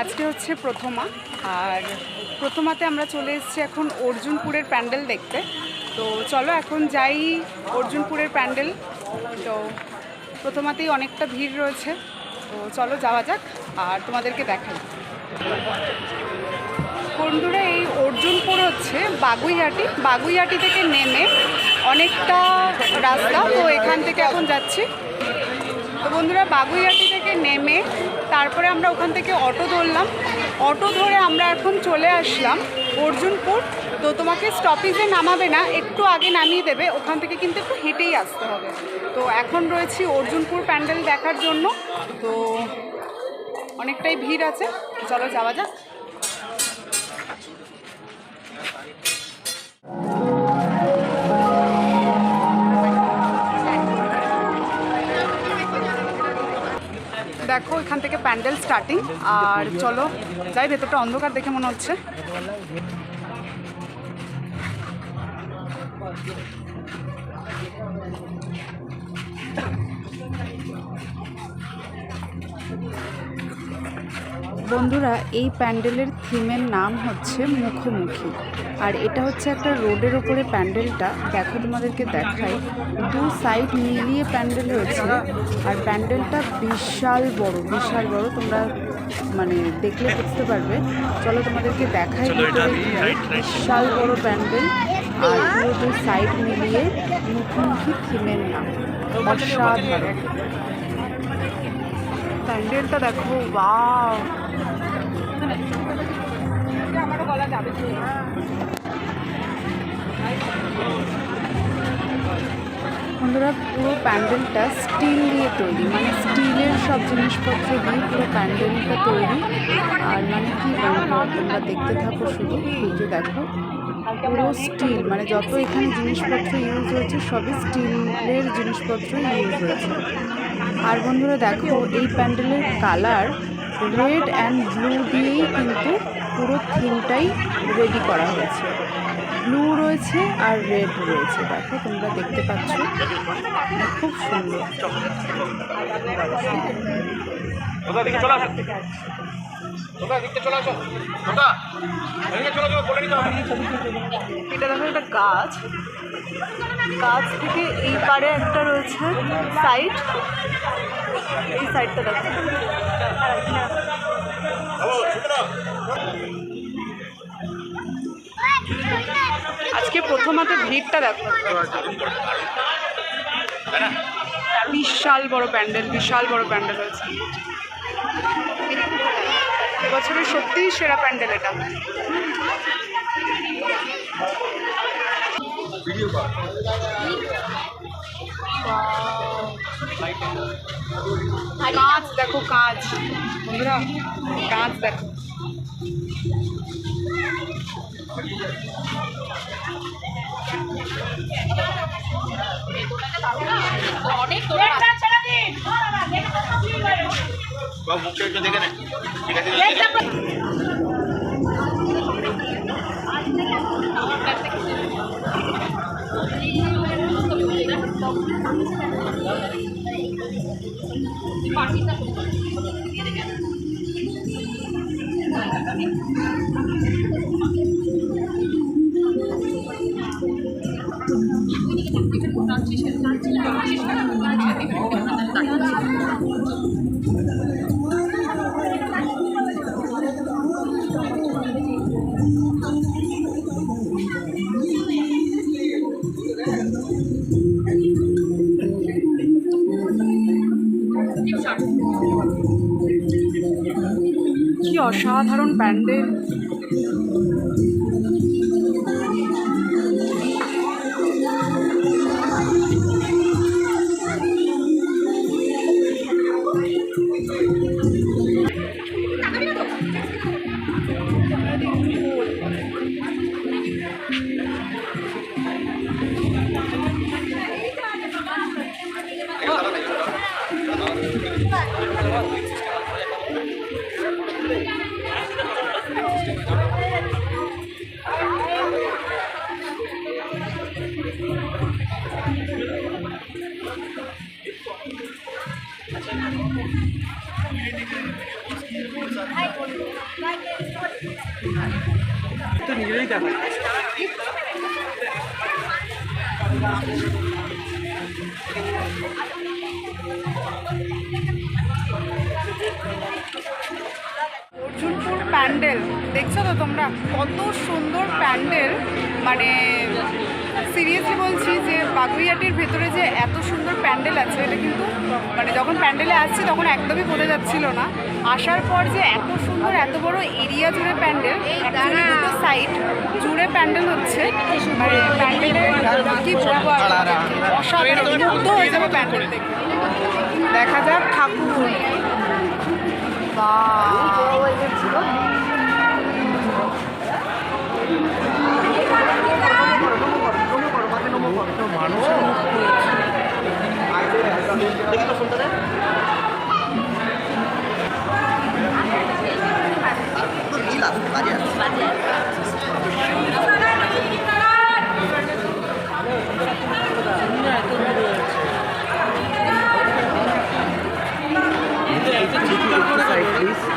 আজকে হচ্ছে প্রথমা। আর প্রথমাতে আমরা চলে এসেছি এখন অর্জুনপুরের প্যান্ডেল দেখতে। তো চলো এখন যাই অর্জুনপুরের প্যান্ডেল। তো প্রথমাতেই অনেকটা ভিড় রয়েছে। তো চলো যাওয়া যাক আর তোমাদেরকে দেখাই। বন্ধুরা, এই অর্জুনপুর হচ্ছে বাগুইহাটি। বাগুইহাটি থেকে নেমে অনেকটা রাস্তা। তো এখান থেকে এখন যাচ্ছি। তো বন্ধুরা, বাগুইহাটি থেকে নেমে তারপরে আমরা ওখান থেকে অটো ধরলাম। অটো ধরে আমরা এখন চলে আসলাম অর্জুনপুর। তো তোমাকে স্টপেজে নামাবে না, একটু আগে নামিয়ে দেবে। ওখান থেকে কিন্তু একটু হেঁটেই আসতে হবে। তো এখন রয়েছি অর্জুনপুর প্যান্ডেল দেখার জন্য। তো অনেকটাই ভিড় আছে। চলো যাওয়া যাক। দেখো এখান থেকে প্যান্ডেল স্টার্টিং আর চলো যাই ভেতরটা অন্ধকার দেখে মনে হচ্ছে। বন্ধুরা এই প্যান্ডেলের থিমের নাম হচ্ছে মুখোমুখি। আর এটা হচ্ছে একটা রোডের ওপরে প্যান্ডেলটা। দেখো তোমাদেরকে দেখাই। দু সাইড মিলিয়ে প্যান্ডেল হয়েছে। আর প্যান্ডেলটা বিশাল বড় বিশাল বড়। তোমরা মানে দেখলে বুঝতে পারবে। চলো তোমাদেরকে দেখাই বিশাল বড় প্যান্ডেল। আর পুরো দুই সাইড মিলিয়ে মুখোমুখি থিমের নাম। অসাধারণ। প্যান্ডেলটা দেখো বাও বন্ধুরা, পুরো প্যান্ডেলটা স্টিল দিয়ে তৈরি। মানে স্টিলের সব জিনিসপত্র দিয়ে পুরো প্যান্ডেলটা তৈরি। আর মানে কি বলব, তোমরা দেখতে থাকো শুধু। যে দেখো, পুরো স্টিল মানে যত এখানে জিনিসপত্র ইউজ হয়েছে সবই স্টিলের জিনিসপত্র ইউজ হয়েছে আর বন্ধুরা, দেখো, এই প্যান্ডেলের কালার রেড অ্যান্ড ব্লু দিয়েই কিন্তু পুরো থিমটাই রেডি করা হয়েছে। ব্লু রয়েছে আর রেড রয়েছে। দেখো তোমরা দেখতে পাচ্ছ। খুব সুন্দর। এটা দেখো একটা গাছ। গাছ থেকে এই পারে একটা রয়েছে সাইড এই সাইডটা দেখো। নাও আজকে প্রথমতে ভিড়টা দেখো। বিশাল বড় প্যান্ডেল, বিশাল বড় প্যান্ডেল হয়েছে। এবছরের সত্যিই সেরা প্যান্ডেল এটা। কাঁচ দেখো কাঁচ বন্ধুরা কাঁচ দেখো। মুখটা একটু দেখে ঠিক আছে? কি Thank you. অসাধারণ প্যান্ডেল তো Thank দেখা অর্জুনপুর প্যান্ডেল। দেখছ তো তোমরা? কত সুন্দর প্যান্ডেল। মানে সিরিয়াসলি বলছি যে বাগুইয়াটির ভেতরে যে এত সুন্দর প্যান্ডেল আছে এটা কিন্তু মানে যখন প্যান্ডেলে আসছি তখন একদমই বোঝা যাচ্ছিল না। আসার পর যে এত সুন্দর এত বড় এরিয়া জুড়ে প্যান্ডেল দুটো সাইড জুড়ে প্যান্ডেল হচ্ছে। মানে প্যান্ডেলের কি বলব অসাধারণ মুগ্ধ হয়ে যাবে প্যান্ডেল দেখা যাক ঠাকুর। 啊。有我已经知道了 please.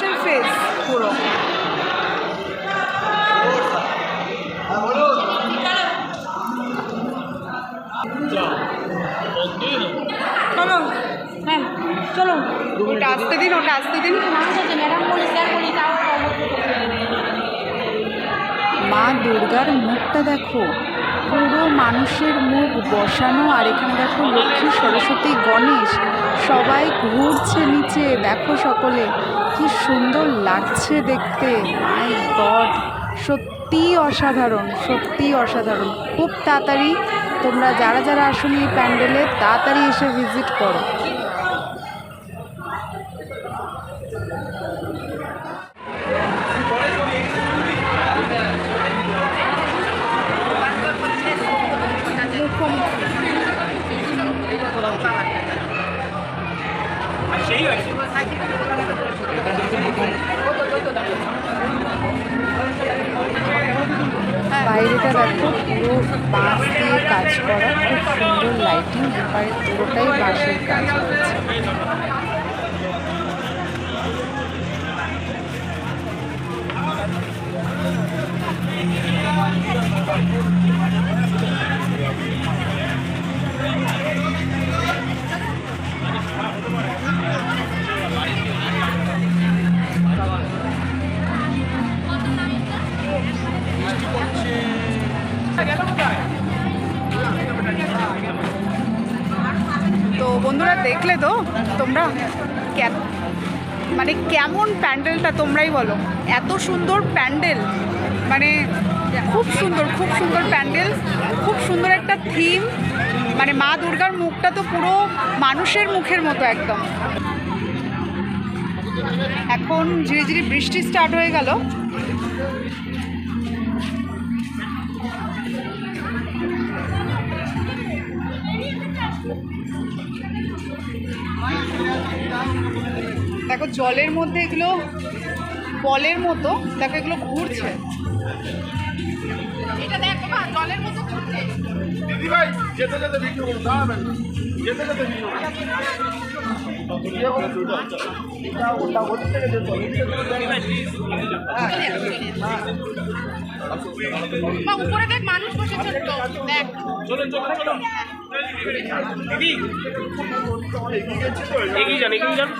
মানুষের ফেস পুরো। চলো। হ্যাঁ ওটা আসতে দিন, ওটা আসতে দিন। মা দুর্গার মুখটা দেখো, পুরো মানুষের মুখ বসানো, আর এখানে দেখো লক্ষ্মী, সরস্বতী, গণেশ, সবাই ঘুরছে নিচে, দেখো সকলে। কি সুন্দর লাগছে দেখতে। মাই গড সত্যি অসাধারণ সত্যি অসাধারণ। খুব তাড়াতাড়ি তোমরা যারা যারা আসুন এই প্যান্ডেলে, তাড়াতাড়ি এসে ভিজিট করো। বাইরেটা দেখো, পুরো বাঁশ দিয়ে কাজ করা, খুব সুন্দর লাইটিং এপারে পুরোটাই বাঁশের কাজ হয়েছে। তো বন্ধুরা দেখলে তো, তোমরা মানে কেমন প্যান্ডেলটা তোমরাই বলো। এত সুন্দর প্যান্ডেল মানে খুব সুন্দর খুব সুন্দর প্যান্ডেল, খুব সুন্দর একটা থিম মানে মা দুর্গার মুখটা তো পুরো মানুষের মুখের মতো একদম। এখন ধীরে ধীরে বৃষ্টি স্টার্ট হয়ে গেল। দেখো জলের মধ্যে এগুলো বলের মতো দেখো এগুলো ঘুরছে। এটা দেখো মা, জলের মতো ঘুরছে। দিদি ভাই যেতে যেতে ভিডিও করুন দাঁড়াবেন যেতে যেতে ভিডিও করুন করুন, এটা ওটা ওদিক থেকে যেতে হবে। মা উপরে দেখ মানুষ বসে ছোট্ট দেখ। চলুন চলুন চলুন দিদি এগিয়ে যান এগিয়ে যান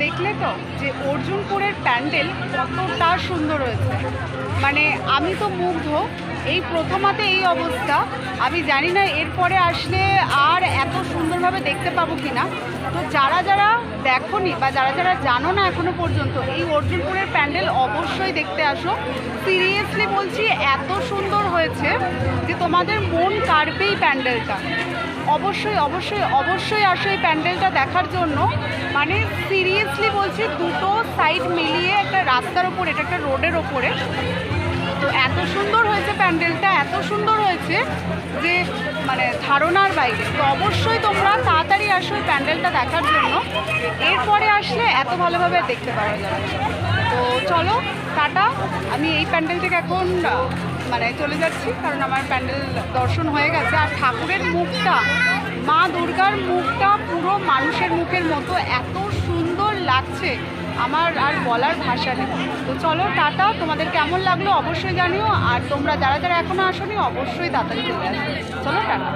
দেখলে তো যে অর্জুনপুরের প্যান্ডেল কতটা সুন্দর হয়েছে। মানে আমি তো মুগ্ধ। এই প্রথমাতে এই অবস্থা। আমি জানি না এরপরে আসলে আর এত সুন্দরভাবে দেখতে পাবো কি না তো যারা যারা দেখোনি বা যারা যারা জানো না এখনও পর্যন্ত, এই অর্জুনপুরের প্যান্ডেল অবশ্যই দেখতে আসো। সিরিয়াসলি বলছি, এত সুন্দর হয়েছে যে তোমাদের মন কাড়বেই প্যান্ডেলটা। অবশ্যই অবশ্যই অবশ্যই আসো এই প্যান্ডেলটা দেখার জন্য। মানে সিরিয়াসলি বলছি, দুটো সাইড মিলিয়ে একটা রাস্তার ওপর, এটা একটা রোডের ওপরে। তো এত সুন্দর হয়েছে প্যান্ডেলটা, এত সুন্দর হয়েছে যে মানে ধারণার বাইরে। তো অবশ্যই তোমরা তাড়াতাড়ি আসো এই প্যান্ডেলটা দেখার জন্য। এরপরে আসলে এত ভালোভাবে দেখতে পাওয়া যাবে তো চলো, টাটা। আমি এই প্যান্ডেল থেকে এখন মানে চলে যাচ্ছি, কারণ আমার প্যান্ডেল দর্শন হয়ে গেছে। আর ঠাকুরের মুখটা, মা দুর্গার মুখটা পুরো মানুষের মুখের মতো এত সুন্দর লাগছে আমার আর বলার ভাষা নেই। তো চলো, টাটা, তোমাদের কেমন লাগল অবশ্যই জানিও, আর তোমরা যারা যারা এখনও আসোনি, অবশ্যই তাড়াতাড়ি চলে, টাটা।